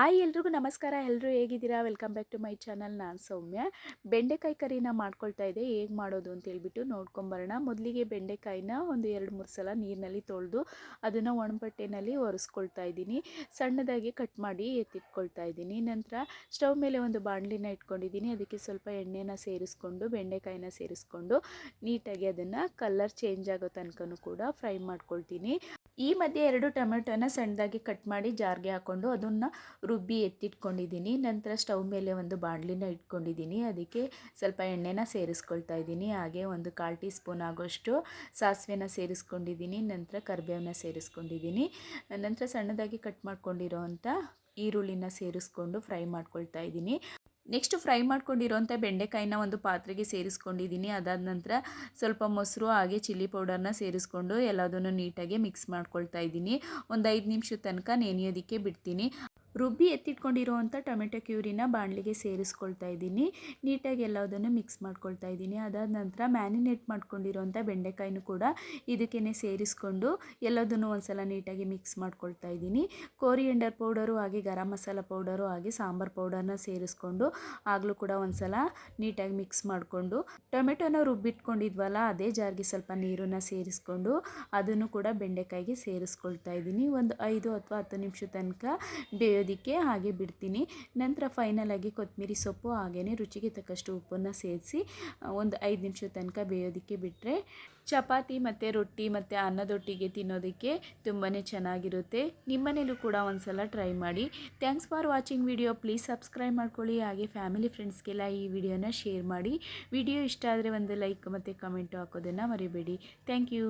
ಆಯ್ ಎಲ್ರಿಗೂ ನಮಸ್ಕಾರ. ಎಲ್ಲರೂ ಹೇಗಿದ್ದೀರಾ? Welcome back to my channel. ನಾನು ಸೌಮ್ಯ. ಬೆಂಡೆಕಾಯಿ ಕರಿನ ಮಾಡ್ಕೊಳ್ತಾ ಇದೆ ಹೇಗೆ ಮಾಡೋದು ಅಂತ ಹೇಳ್ಬಿಟ್ಟು ನೋಡ್ಕೊಂಬರೋಣ. ಮೊದಲಿಗೆ ಬೆಂಡೆಕಾಯಿನ ಒಂದು ಎರಡು ಮೂರು ಸಲ ನೀರಿನಲ್ಲಿ ತೊಳೆದು ಅದನ್ನು ಒಣಬಟ್ಟೆನಲ್ಲಿ ಒರೆಸ್ಕೊಳ್ತಾ ಇದ್ದೀನಿ. ಸಣ್ಣದಾಗಿ ಕಟ್ ಮಾಡಿ ಎತ್ತಿಟ್ಕೊಳ್ತಾ ಇದ್ದೀನಿ. ನಂತರ ಸ್ಟವ್ ಮೇಲೆ ಒಂದು ಬಾಣಲಿನ ಇಟ್ಕೊಂಡಿದ್ದೀನಿ. ಅದಕ್ಕೆ ಸ್ವಲ್ಪ ಎಣ್ಣೆನ ಸೇರಿಸ್ಕೊಂಡು, ಬೆಂಡೆಕಾಯಿನ ಸೇರಿಸ್ಕೊಂಡು ನೀಟಾಗಿ ಅದನ್ನು ಕಲರ್ ಚೇಂಜ್ ಆಗೋ ತನಕನೂ ಕೂಡ ಫ್ರೈ ಮಾಡ್ಕೊಳ್ತೀನಿ. ಈ ಮಧ್ಯೆ ಎರಡು ಟೊಮೆಟೊನ ಸಣ್ಣದಾಗಿ ಕಟ್ ಮಾಡಿ ಜಾರ್ಗೆ ಹಾಕ್ಕೊಂಡು ಅದನ್ನು ರುಬ್ಬಿ ಎತ್ತಿಟ್ಕೊಂಡಿದ್ದೀನಿ. ನಂತರ ಸ್ಟವ್ ಮೇಲೆ ಒಂದು ಬಾಣಲಿನ ಇಟ್ಕೊಂಡಿದ್ದೀನಿ. ಅದಕ್ಕೆ ಸ್ವಲ್ಪ ಎಣ್ಣೆನ ಸೇರಿಸ್ಕೊಳ್ತಾ ಇದ್ದೀನಿ. ಹಾಗೆ ಒಂದು ಕಾಲು ಟೀ ಸ್ಪೂನ್ ಆಗೋಷ್ಟು ಸಾಸಿವೆನ ಸೇರಿಸ್ಕೊಂಡಿದ್ದೀನಿ. ನಂತರ ಕರಿಬೇವನ್ನ ಸೇರಿಸ್ಕೊಂಡಿದ್ದೀನಿ. ನಂತರ ಸಣ್ಣದಾಗಿ ಕಟ್ ಮಾಡ್ಕೊಂಡಿರೋ ಅಂಥ ಈರುಳ್ಳಿನ ಸೇರಿಸ್ಕೊಂಡು ಫ್ರೈ ಮಾಡ್ಕೊಳ್ತಾ ಇದ್ದೀನಿ. ನೆಕ್ಸ್ಟ್ ಫ್ರೈ ಮಾಡ್ಕೊಂಡಿರೋಂಥ ಬೆಂಡೆಕಾಯಿನ ಒಂದು ಪಾತ್ರೆಗೆ ಸೇರಿಸ್ಕೊಂಡಿದ್ದೀನಿ. ಅದಾದ ನಂತರ ಸ್ವಲ್ಪ ಮೊಸರು, ಹಾಗೆ ಚಿಲ್ಲಿ ಪೌಡರ್ನ ಸೇರಿಸ್ಕೊಂಡು ಎಲ್ಲದನ್ನು ನೀಟಾಗಿ ಮಿಕ್ಸ್ ಮಾಡ್ಕೊಳ್ತಾ ಇದ್ದೀನಿ. ಒಂದು ಐದು ನಿಮಿಷದ ತನಕ ನೆನೆಯೋದಕ್ಕೆ ಬಿಡ್ತೀನಿ. ರುಬ್ಬಿ ಎತ್ತಿಟ್ಕೊಂಡಿರುವಂಥ ಟೊಮೆಟೊ ಕ್ಯೂರಿನ ಬಾಣಲಿಗೆ ಸೇರಿಸ್ಕೊಳ್ತಾ ಇದ್ದೀನಿ. ನೀಟಾಗಿ ಎಲ್ಲದನ್ನು ಮಿಕ್ಸ್ ಮಾಡ್ಕೊಳ್ತಾ ಇದ್ದೀನಿ. ಅದಾದ ನಂತರ ಮ್ಯಾರಿನೇಟ್ ಮಾಡ್ಕೊಂಡಿರುವಂಥ ಬೆಂಡೆಕಾಯಿನೂ ಕೂಡ ಇದಕ್ಕೇ ಸೇರಿಸ್ಕೊಂಡು ಎಲ್ಲದನ್ನು ಒಂದ್ಸಲ ನೀಟಾಗಿ ಮಿಕ್ಸ್ ಮಾಡ್ಕೊಳ್ತಾ ಇದ್ದೀನಿ. ಕೋರಿಯಂಡರ್ ಪೌಡರು ಹಾಗೆ ಗರಂ ಮಸಾಲ ಪೌಡರು ಹಾಗೆ ಸಾಂಬಾರು ಪೌಡರ್ನ ಸೇರಿಸ್ಕೊಂಡು ಆಗಲೂ ಕೂಡ ಒಂದ್ಸಲ ನೀಟಾಗಿ ಮಿಕ್ಸ್ ಮಾಡಿಕೊಂಡು ಟೊಮೆಟೊನ ರುಬ್ಬಿಟ್ಕೊಂಡಿದ್ವಲ್ಲ, ಅದೇ ಜಾರಿಗೆ ಸ್ವಲ್ಪ ನೀರನ್ನು ಸೇರಿಸ್ಕೊಂಡು ಅದನ್ನು ಕೂಡ ಬೆಂಡೆಕಾಯಿಗೆ ಸೇರಿಸ್ಕೊಳ್ತಾ ಇದ್ದೀನಿ. ಒಂದು ಐದು ಅಥವಾ ಹತ್ತು ನಿಮಿಷ ತನಕ ಬೇಯೋ ಬೇಯೋದಕ್ಕೆ ಹಾಗೆ ಬಿಡ್ತೀನಿ. ನಂತರ ಫೈನಲಾಗಿ ಕೊತ್ತಂಬರಿ ಸೊಪ್ಪು ಹಾಗೆಯೇ ರುಚಿಗೆ ತಕ್ಕಷ್ಟು ಉಪ್ಪನ್ನು ಸೇರಿಸಿ ಒಂದು ಐದು ನಿಮಿಷದ ತನಕ ಬೇಯೋದಕ್ಕೆ ಬಿಟ್ಟರೆ ಚಪಾತಿ ಮತ್ತು ರೊಟ್ಟಿ ಮತ್ತು ಅನ್ನದೊಟ್ಟಿಗೆ ತಿನ್ನೋದಕ್ಕೆ ತುಂಬಾ ಚೆನ್ನಾಗಿರುತ್ತೆ. ನಿಮ್ಮನೇಲೂ ಕೂಡ ಒಂದ್ಸಲ ಟ್ರೈ ಮಾಡಿ. Thanks for watching video please subscribe ಮಾಡ್ಕೊಳ್ಳಿ. ಹಾಗೆ ಫ್ಯಾಮಿಲಿ ಫ್ರೆಂಡ್ಸ್ಗೆಲ್ಲ ಈ ವಿಡಿಯೋನ ಶೇರ್ ಮಾಡಿ. ವಿಡಿಯೋ ಇಷ್ಟ ಆದರೆ ಒಂದು ಲೈಕ್ ಮತ್ತು ಕಮೆಂಟು ಹಾಕೋದನ್ನು ಮರಿಬೇಡಿ. Thank you